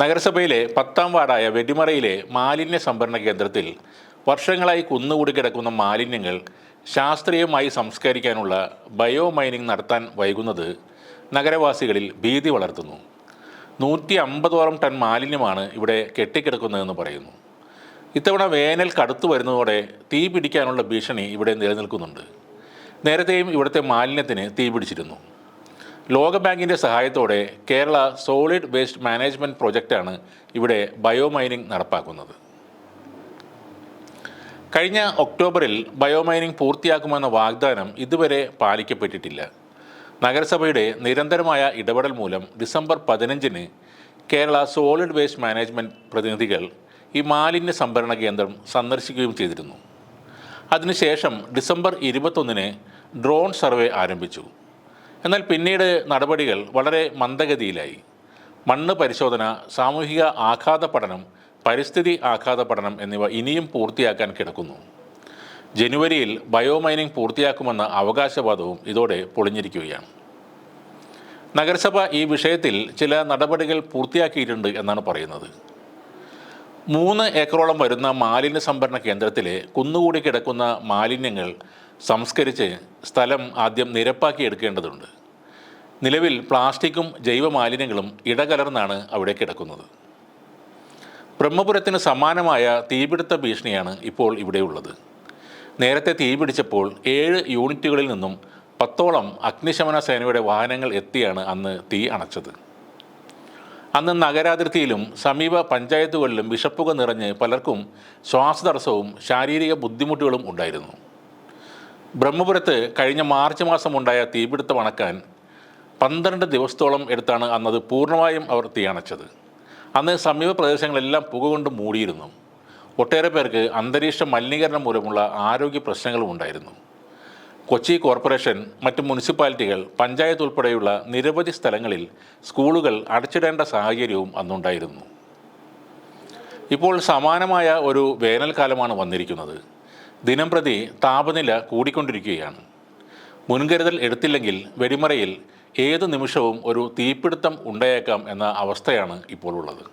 നഗരസഭയിലെ പത്താം വാർഡായ വെടിമറയിലെ മാലിന്യ സംഭരണ കേന്ദ്രത്തിൽ വർഷങ്ങളായി കുന്നുകൂടി കിടക്കുന്ന മാലിന്യങ്ങൾ ശാസ്ത്രീയമായി സംസ്കരിക്കാനുള്ള ബയോ മൈനിങ് നടത്താൻ വൈകുന്നത് നഗരവാസികളിൽ ഭീതി വളർത്തുന്നു. നൂറ്റി അമ്പതോളം ടൺ മാലിന്യമാണ് ഇവിടെ കെട്ടിക്കിടക്കുന്നതെന്ന് പറയുന്നു. ഇത്തവണ വേനൽ കടുത്തു വരുന്നതോടെ തീ പിടിക്കാനുള്ള ഭീഷണി ഇവിടെ നിലനിൽക്കുന്നുണ്ട്. നേരത്തെയും ഇവിടുത്തെ മാലിന്യത്തിന് തീ പിടിച്ചിരുന്നു ലോകബാങ്കിന്റെ സഹായത്തോടെ കേരള സോളിഡ് വേസ്റ്റ് മാനേജ്മെന്റ് പ്രോജക്റ്റാണ് ഇവിടെ ബയോമൈനിങ് നടപ്പാക്കുന്നത്. കഴിഞ്ഞ ഒക്ടോബറിൽ ബയോമൈനിങ് പൂർത്തിയാക്കുമെന്ന വാഗ്ദാനം ഇതുവരെ പാലിക്കപ്പെട്ടിട്ടില്ല. നഗരസഭയുടെ നിരന്തരമായ ഇടപെടൽ മൂലം ഡിസംബർ പതിനഞ്ചിന് കേരള സോളിഡ് വേസ്റ്റ് മാനേജ്മെന്റ് പ്രതിനിധികൾ ഈ മാലിന്യ സംഭരണ കേന്ദ്രം സന്ദർശിക്കുകയും ചെയ്തിരുന്നു. അതിനുശേഷം ഡിസംബർ ഇരുപത്തൊന്നിന് ഡ്രോൺ സർവേ ആരംഭിച്ചു. എന്നാൽ പിന്നീട് നടപടികൾ വളരെ മന്ദഗതിയിലായി. മണ്ണ് പരിശോധന സാമൂഹിക ആഘാത പഠനം പരിസ്ഥിതി ആഘാത പഠനം എന്നിവ ഇനിയും പൂർത്തിയാക്കാൻ കിടക്കുന്നു. ജനുവരിയിൽ ബയോമൈനിങ് പൂർത്തിയാക്കുമെന്ന അവകാശവാദവും ഇതോടെ പൊളിഞ്ഞിരിക്കുകയാണ്. നഗരസഭ ഈ വിഷയത്തിൽ ചില നടപടികൾ പൂർത്തിയാക്കിയിട്ടുണ്ട് എന്നാണ് പറയുന്നത്. മൂന്ന് ഏക്കറോളം വരുന്ന മാലിന്യ സംഭരണ കേന്ദ്രത്തിലെ കുന്നുകൂടി കിടക്കുന്ന മാലിന്യങ്ങൾ സംസ്കരിച്ച് സ്ഥലം ആദ്യം നിരപ്പാക്കി എടുക്കേണ്ടതുണ്ട്. നിലവിൽ പ്ലാസ്റ്റിക്കും ജൈവ മാലിന്യങ്ങളും ഇടകലർന്നാണ് അവിടെ കിടക്കുന്നത്. ബ്രഹ്മപുരത്തിന് സമാനമായ തീപിടുത്ത ഭീഷണിയാണ് ഇപ്പോൾ ഇവിടെയുള്ളത് നേരത്തെ തീപിടിച്ചപ്പോൾ ഏഴ് യൂണിറ്റുകളിൽ നിന്നും പത്തോളം അഗ്നിശമന സേനയുടെ വാഹനങ്ങൾ എത്തിയാണ് അന്ന് തീ അണച്ചത്. അന്ന് നഗരാതിർത്തിയിലും സമീപ പഞ്ചായത്തുകളിലും വിഷപ്പുക നിറഞ്ഞ് പലർക്കും ശ്വാസതടസ്സവും ശാരീരിക ബുദ്ധിമുട്ടുകളും ഉണ്ടായിരുന്നു. ബ്രഹ്മപുരത്ത് കഴിഞ്ഞ മാർച്ച് മാസം ഉണ്ടായ തീപിടുത്തം അണക്കാൻ പന്ത്രണ്ട് ദിവസത്തോളം എടുത്താണ് അന്നത് പൂർണമായും അവർ തീയണച്ചത്. അന്ന് സമീപ പ്രദേശങ്ങളെല്ലാം പുക കൊണ്ട് മൂടിയിരുന്നു. ഒട്ടേറെ പേർക്ക് അന്തരീക്ഷ മലിനീകരണം മൂലമുള്ള ആരോഗ്യ പ്രശ്നങ്ങളും ഉണ്ടായിരുന്നു. കൊച്ചി കോർപ്പറേഷൻ മറ്റ് മുനിസിപ്പാലിറ്റികൾ പഞ്ചായത്ത് ഉൾപ്പെടെയുള്ള നിരവധി സ്ഥലങ്ങളിൽ സ്കൂളുകൾ അടച്ചിടേണ്ട സാഹചര്യവും അന്നുണ്ടായിരുന്നു. ഇപ്പോൾ സമാനമായ ഒരു വേനൽക്കാലമാണ് വന്നിരിക്കുന്നത്. ദിനംപ്രതി താപനില കൂടിക്കൊണ്ടിരിക്കുകയാണ്. മുൻകരുതൽ എടുത്തില്ലെങ്കിൽ വെടിമറയിൽ ഏത് നിമിഷവും ഒരു തീപിടുത്തം ഉണ്ടായേക്കാം എന്ന അവസ്ഥയാണ് ഇപ്പോൾ ഉള്ളത്.